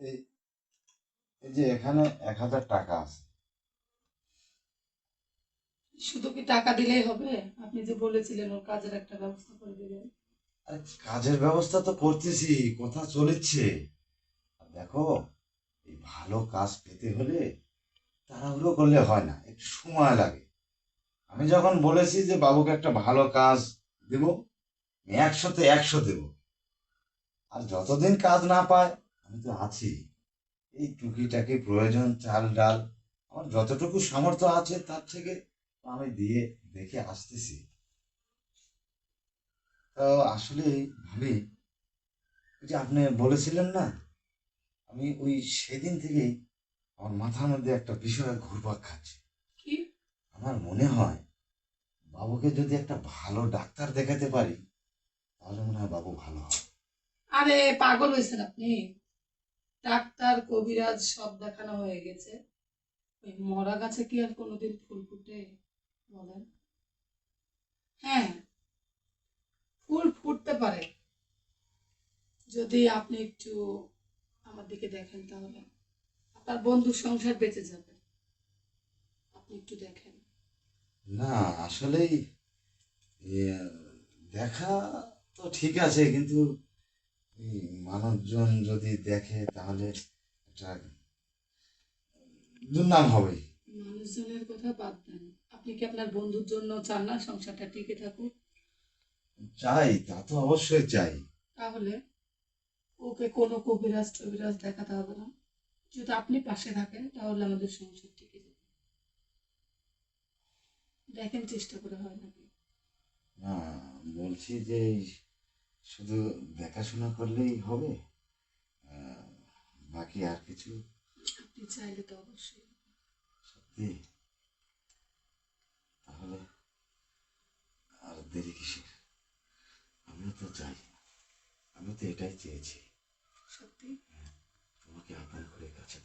এই এই যে এখানে এক হাজার টাকা আছে। শুধু কি টাকা দিলেই হবে? আপনি যে বলেছিলেন ওর কাজের একটা ব্যবস্থা করে দেবেন আরে কাজের ব্যবস্থা তো করতেছি কথা চলেছে। দেখো এই ভালো কাজ পেতে হলে তাড়াহুড়ো করলে হয় না একটু সময় লাগে। আমি যখন বলেছি যে বাবুকে একটা ভালো কাজ দেব একশোতে একশো দেব। আর যতদিন কাজ না পায় আমি তো আছি। এই টুকিটাকি প্রয়োজন চাল ডাল আমার যতটুকু সামর্থ্য আছে তার থেকে আমি দিয়ে দেখে আসতেছি। তো আসলে ভাবি ওই যে আপনি বলেছিলেন না আমি ওই সেদিন থেকে আমার মাথার মধ্যে একটা বিষয় ঘুরপাক খাচ্ছে। কি? আমার মনে হয় বাবুকে যদি একটা ভালো ডাক্তার দেখাতে পারি তাহলে মনে হয় বাবু ভালো হবে। আরে পাগল হয়েছেন আপনি। ডাক্তার কবিরাজ সব দেখানো হয়ে গেছে। ওই মরা গাছে কি আর কোনোদিন ফুল ফুটে বলেন? হ্যাঁ ফুল ফুটতে পারে। যদি আপনি একটু আমার দিকে দেখেন তাহলে। আপনার বন্ধুর সংসার বেঁচে যাবে। আপনি একটু দেখেন। না, আসলেই দেখা তো ঠিক আছে, কিন্তু মানুষজন যদি দেখে তাহলে একটা দুর্নাম হবে। মানুষজনের কথা বাদ দেন। আপনি কি আপনার বন্ধুর জন্য চান না সংসারটা টিকে থাকুক? চাই তা তো অবশ্যই চাই। তাহলে ওকে কোনো কবিরাজ টবিরাজ দেখাতে হবে না। যদি আপনি পাশে থাকেন তাহলে আমাদের সংসার টিকে যাবে। দেখেন চেষ্টা করে হয় নাকি? না বলছি যে শুধু দেখাশোনা করলেই হবে? বাকি আর কিছু? আপনি চাইলে তো অবশ্যই। সত্যি? তাহলে আর দেরি কিসের? আমিও তো চাই। আমি তো এটাই চেয়েছি। সত্যি? তোমাকে আপন করে কাছে